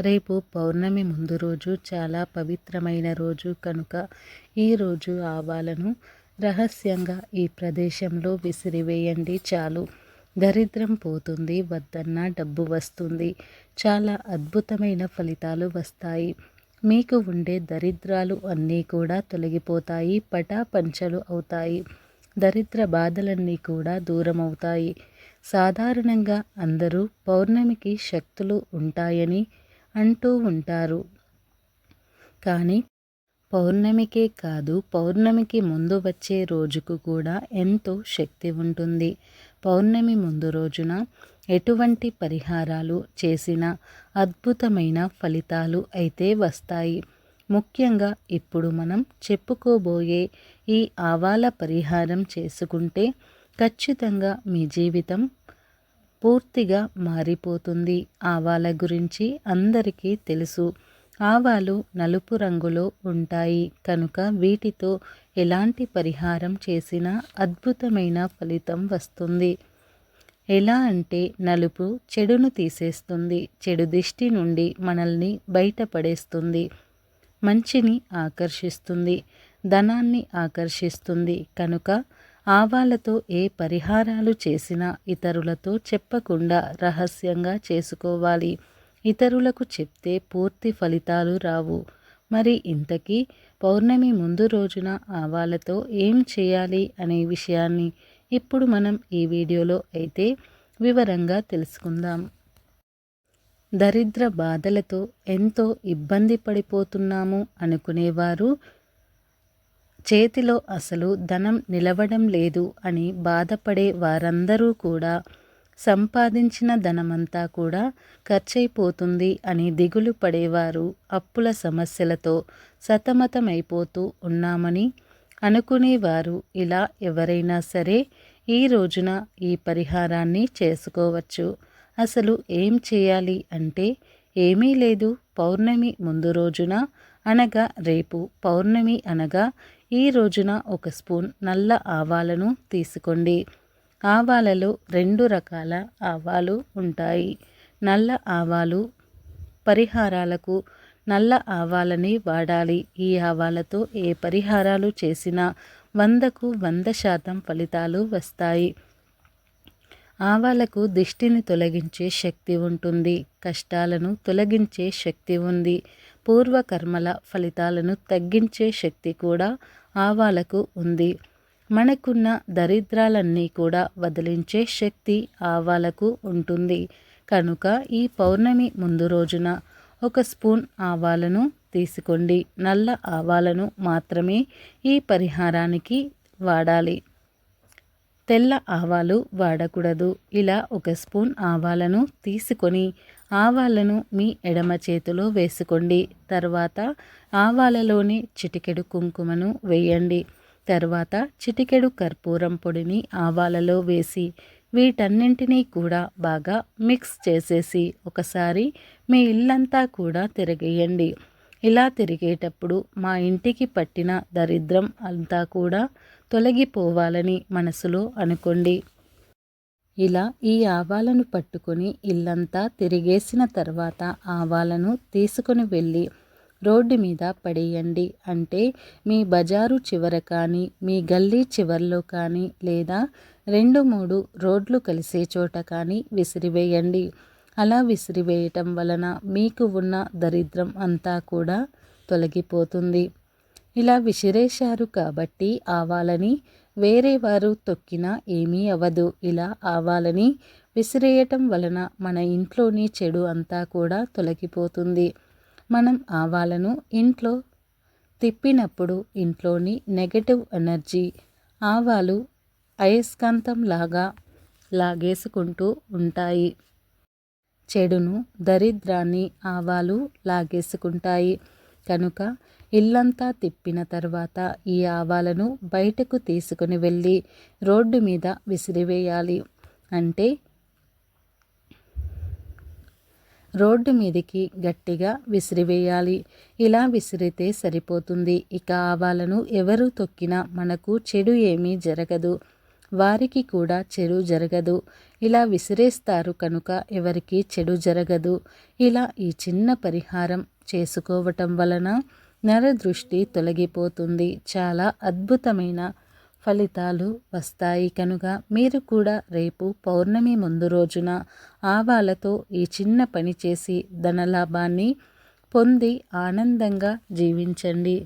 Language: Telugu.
రేపు పౌర్ణమి ముందు రోజు చాలా పవిత్రమైన రోజు కనుక ఈరోజు ఆవాలను రహస్యంగా ఈ ప్రదేశంలో విసిరివేయండి చాలు. దరిద్రం పోతుంది వద్దన్న డబ్బు వస్తుంది. చాలా అద్భుతమైన ఫలితాలు వస్తాయి. మీకు ఉండే దరిద్రాలు అన్నీ కూడా తొలగిపోతాయి పటాపంచలు అవుతాయి. దరిద్ర బాధలన్నీ కూడా దూరం అవుతాయి సాధారణంగా అందరూ పౌర్ణమికి శక్తులు ఉంటాయని అంటూ ఉంటారు. కానీ పౌర్ణమికే కాదు పౌర్ణమికి ముందు వచ్చే రోజుకు కూడా ఎంతో శక్తి ఉంటుంది. పౌర్ణమి ముందు రోజున ఎటువంటి పరిహారాలు చేసిన అద్భుతమైన ఫలితాలు అయితే వస్తాయి. ముఖ్యంగా ఇప్పుడు మనం చెప్పుకోబోయే ఈ ఆవాల పరిహారం చేసుకుంటే ఖచ్చితంగా మీ జీవితం పూర్తిగా మారిపోతుంది. ఆవాల గురించి అందరికీ తెలుసు. ఆవాలు నలుపు రంగులో ఉంటాయి. కనుక వీటితో ఎలాంటి పరిహారం చేసినా అద్భుతమైన ఫలితం వస్తుంది. ఎలా అంటే నలుపు చెడును తీసేస్తుంది. చెడు దిష్టి నుండి మనల్ని బయటపడేస్తుంది. మంచిని ఆకర్షిస్తుంది. ధనాన్ని ఆకర్షిస్తుంది. కనుక ఆవాలతో ఏ పరిహారాలు చేసినా ఇతరులతో చెప్పకుండా రహస్యంగా చేసుకోవాలి. ఇతరులకు చెప్తే పూర్తి ఫలితాలు రావు. మరి ఇంతకీ పౌర్ణమి ముందు రోజున ఆవాలతో ఏం చేయాలి అనే విషయాన్ని ఇప్పుడు మనం ఈ వీడియోలో అయితే వివరంగా తెలుసుకుందాం. దరిద్ర బాధలతో ఎంతో ఇబ్బంది పడిపోతున్నాము అనుకునేవారు చేతిలో అసలు ధనం నిలవడం లేదు అని బాధపడే వారందరూ కూడా సంపాదించిన ధనమంతా కూడా ఖర్చయిపోతుంది అని దిగులు పడేవారు అప్పుల సమస్యలతో సతమతమైపోతూ ఉన్నామని అనుకునేవారు. ఇలా ఎవరైనా సరే ఈ రోజున ఈ పరిహారాన్ని చేసుకోవచ్చు. అసలు ఏం చేయాలి అంటే ఏమీ లేదు. పౌర్ణమి ముందు రోజున అనగా రేపు. పౌర్ణమి అనగా ఈ రోజున ఒక స్పూన్ నల్ల ఆవాలను తీసుకోండి. ఆవాలలో రెండు రకాల ఆవాలు ఉంటాయి. నల్ల ఆవాలు పరిహారాలకు నల్ల ఆవాలని వాడాలి. ఈ ఆవాలతో ఏ పరిహారాలు చేసినా వందకు వంద శాతం ఫలితాలు వస్తాయి. ఆవాలకు దిష్టిని తొలగించే శక్తి ఉంటుంది. కష్టాలను తొలగించే శక్తి ఉంది. పూర్వకర్మల ఫలితాలను తగ్గించే శక్తి కూడా ఆవాలకు ఉంది. మనకున్న దరిద్రాలన్నీ కూడా వదిలించే శక్తి ఆవాలకు ఉంటుంది. కనుక ఈ పౌర్ణమి ముందు రోజున ఒక స్పూన్ ఆవాలను తీసుకోండి. నల్ల ఆవాలను మాత్రమే ఈ పరిహారానికి వాడాలి. తెల్ల ఆవాలు వాడకూడదు. ఇలా ఒక స్పూన్ ఆవాలను తీసుకొని ఆవాలను మీ ఎడమ చేతిలో వేసుకోండి. తర్వాత ఆవాలలోని చిటికెడు కుంకుమను వేయండి. తర్వాత చిటికెడు కర్పూరం పొడిని ఆవాలలో వేసి వీటన్నింటినీ కూడా బాగా మిక్స్ చేసేసి ఒకసారి మీ ఇల్లంతా కూడా తిరిగేయండి. ఇలా తిరిగేటప్పుడు మా ఇంటికి పట్టిన దరిద్రం అంతా కూడా తొలగిపోవాలని మనసులో అనుకోండి. ఇలా ఈ ఆవాలను పట్టుకొని ఇల్లంతా తిరిగేసిన తర్వాత ఆవాలను తీసుకొని వెళ్ళి రోడ్డు మీద పడేయండి. అంటే మీ బజారు చివర కానీ మీ గల్లీ చివర్లో కానీ లేదా రెండు మూడు రోడ్లు కలిసే చోట కానీ విసిరివేయండి. అలా విసిరివేయటం వలన మీకు ఉన్న దరిద్రం అంతా కూడా తొలగిపోతుంది. ఇలా విసిరేశారు కాబట్టి ఆవాలని వేరే వారు తొక్కినా ఏమీ అవ్వదు. ఇలా ఆవాలని విసిరేయటం వలన మన ఇంట్లోని చెడు అంతా కూడా తొలగిపోతుంది. మనం ఆవాలను ఇంట్లో తిప్పినప్పుడు ఇంట్లోని నెగటివ్ ఎనర్జీ ఆవాలు అయస్కాంతం లాగా లాగేసుకుంటూ ఉంటాయి. చెడును దరిద్రాన్ని ఆవాలు లాగేసుకుంటాయి. కనుక ఇల్లంతా తిప్పిన తర్వాత ఈ ఆవాలను బయటకు తీసుకుని వెళ్ళి రోడ్డు మీద విసిరివేయాలి. అంటే రోడ్డు మీదికి గట్టిగా విసిరివేయాలి. ఇలా విసిరితే సరిపోతుంది. ఇక ఆవాలను ఎవరు తొక్కినా మనకు చెడు ఏమీ జరగదు. వారికి కూడా చెడు జరగదు. ఇలా విసిరేస్తారు కనుక ఎవరికి చెడు జరగదు. ఇలా ఈ చిన్న పరిహారం చేసుకోవటం వలన నరదృష్టి తొలగిపోతుంది. చాలా అద్భుతమైన ఫలితాలు వస్తాయి కనుక మీరు కూడా రేపు పౌర్ణమి ముందు రోజున ఆవాలతో ఈ చిన్న పని చేసి ధనలాభాన్ని పొంది ఆనందంగా జీవించండి.